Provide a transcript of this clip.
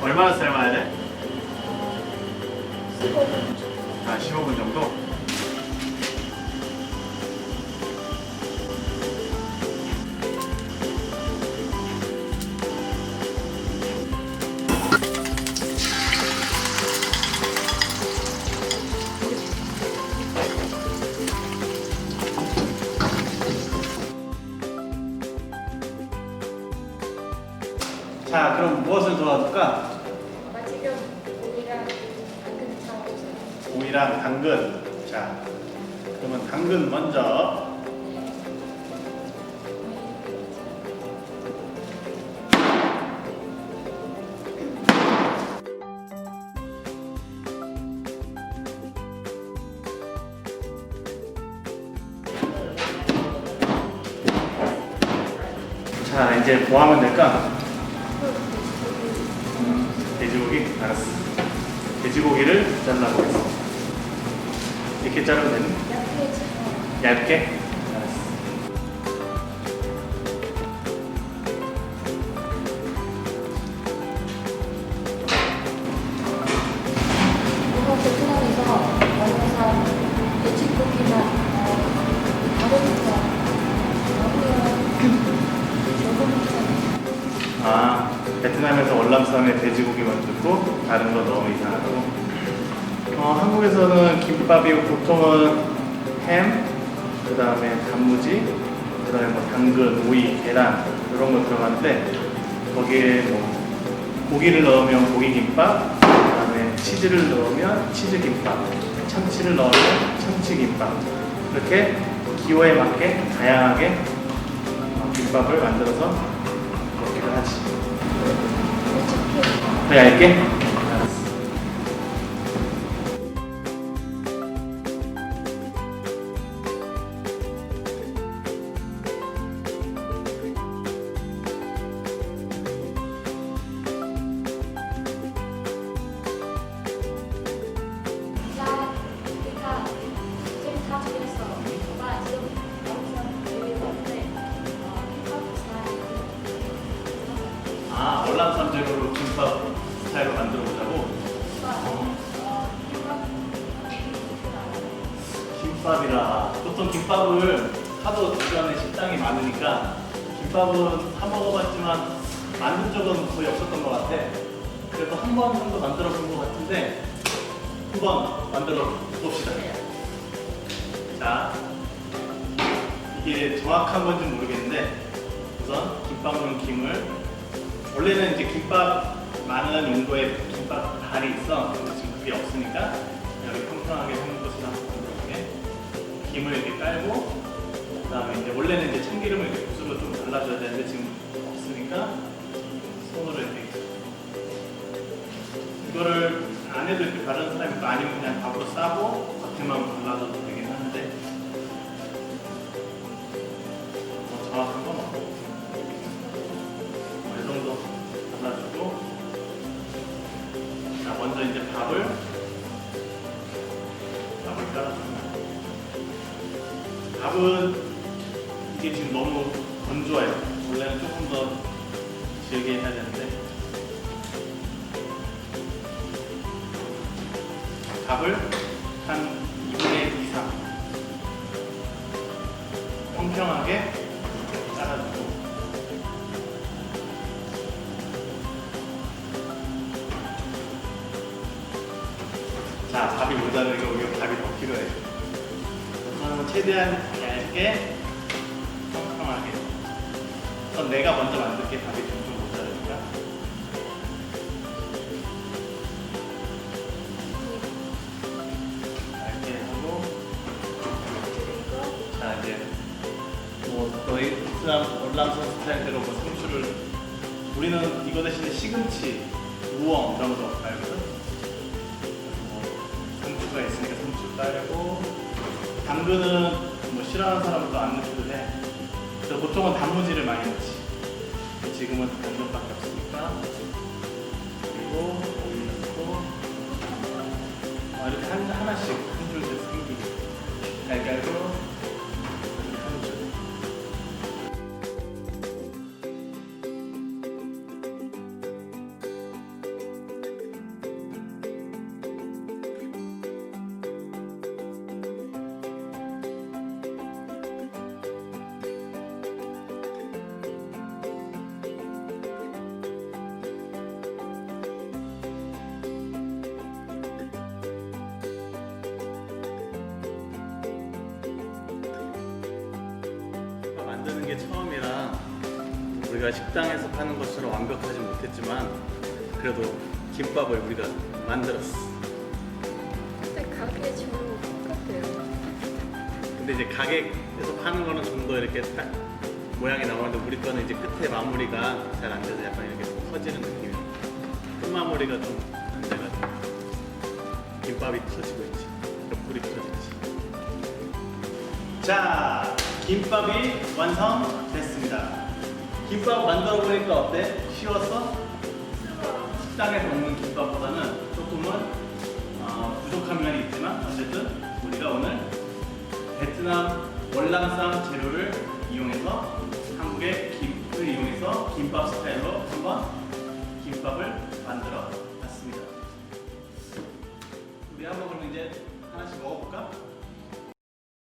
얼마나 삶아야 돼? 15분 정도. 아, 15분 정도? 자, 그럼 무엇을 도와줄까? 아마 지금 고기랑 당근 차고 있어요. 오이랑 당근. 자, 그러면 당근 먼저. 자, 이제 뭐 하면 될까? 돼지고기? 알았어. 돼지고기를 잘라보겠습니다. 이렇게 자르면 되니? 얇게 베트남에서 월남쌈에 돼지고기만 줬고 다른 거 너무 이상하고. 어, 한국에서는 김밥이 보통은 햄, 그 다음에 단무지, 그 다음에 뭐 당근, 오이, 계란 이런 거 들어가는데 거기에 뭐 고기를 넣으면 고기김밥, 그 다음에 치즈를 넣으면 치즈김밥, 참치를 넣으면 참치김밥 이렇게 기호에 맞게 다양하게 어, 김밥을 만들어서 먹기도 하지. 더 얇게? 아, 월남쌈 재료로 김밥 스타일로 만들어 보자고. 김밥이라. 보통 김밥을 하도 주변에 식당이 많으니까 김밥은 사 먹어봤지만 만든 적은 거의 없었던 것 같아. 그래도 한번 정도 만들어 본 것 같은데 한 번 만들어 봅시다. 자, 이게 정확한 건지 모르겠는데 우선 김밥 넣은 김을 원래는 이제 김밥 많은 용도의 김밥 달이 있어. 근데 지금 그게 없으니까 여기 평평하게 것을 한번 만들어보게. 김을 이렇게 깔고 그다음에 이제 원래는 이제 참기름을 이렇게 붓으로 좀 발라줘야 되는데 지금 없으니까 손으로 이렇게 이거를 안에도 이렇게 바르는 사람이 아니면 그냥 밥으로 싸고 겉에만 발라줘도 되긴 먼저 이제 밥을 밥을 깔아줍니다 밥은 이게 지금 너무 건조해요. 원래는 조금 더 질게 해야 되는데. 밥을 한 2분의 2 이상 평평하게 깔아주고 밥이 모자르니까 우리가 밥이 더 필요해. 우선은 최대한 얇게 평평하게. 우선 내가 먼저 만들 게 밥이 좀, 좀 모자르니까. 얇게 하고. 자 이제 뭐 너희 이슬람 월남선 스타일대로 뭐 상추를 우리는 이거 대신에 시금치, 우엉 이런 거 깔거 깔고 당근은 뭐 싫어하는 사람도 안 넣어도 돼. 그래서 보통은 단무지를 많이 넣지. 지금은 당근밖에 없으니까 올리고 올리고 아, 이렇게 한, 하나씩 한 줄, 한 줄. 달걀도 게 처음이라 우리가 식당에서 파는 것처럼 완벽하지 못했지만 그래도 김밥을 우리가 만들었어. 근데 가게 저랑 똑같아요. 근데 이제 가게에서 파는 거는 좀 더 이렇게 딱 모양이 나오는데 우리 거는 이제 끝에 마무리가 잘 안 돼서 약간 이렇게 터지는 느낌이야. 끝 마무리가 좀 안 돼가지고 김밥이 터지고 있지. 옆구리 터지지. 자, 김밥이 완성됐습니다. 김밥 만들어 보니까 어때? 쉬웠어? 식당에서 먹는 김밥보다는 조금은 어, 부족한 면이 있지만 어쨌든 우리가 오늘 베트남 월남쌈 재료를 이용해서 한국의 김을 이용해서 김밥 스타일로 한번 김밥을 만들어 봤습니다. 우리 한번 그럼 이제 하나씩 먹어볼까?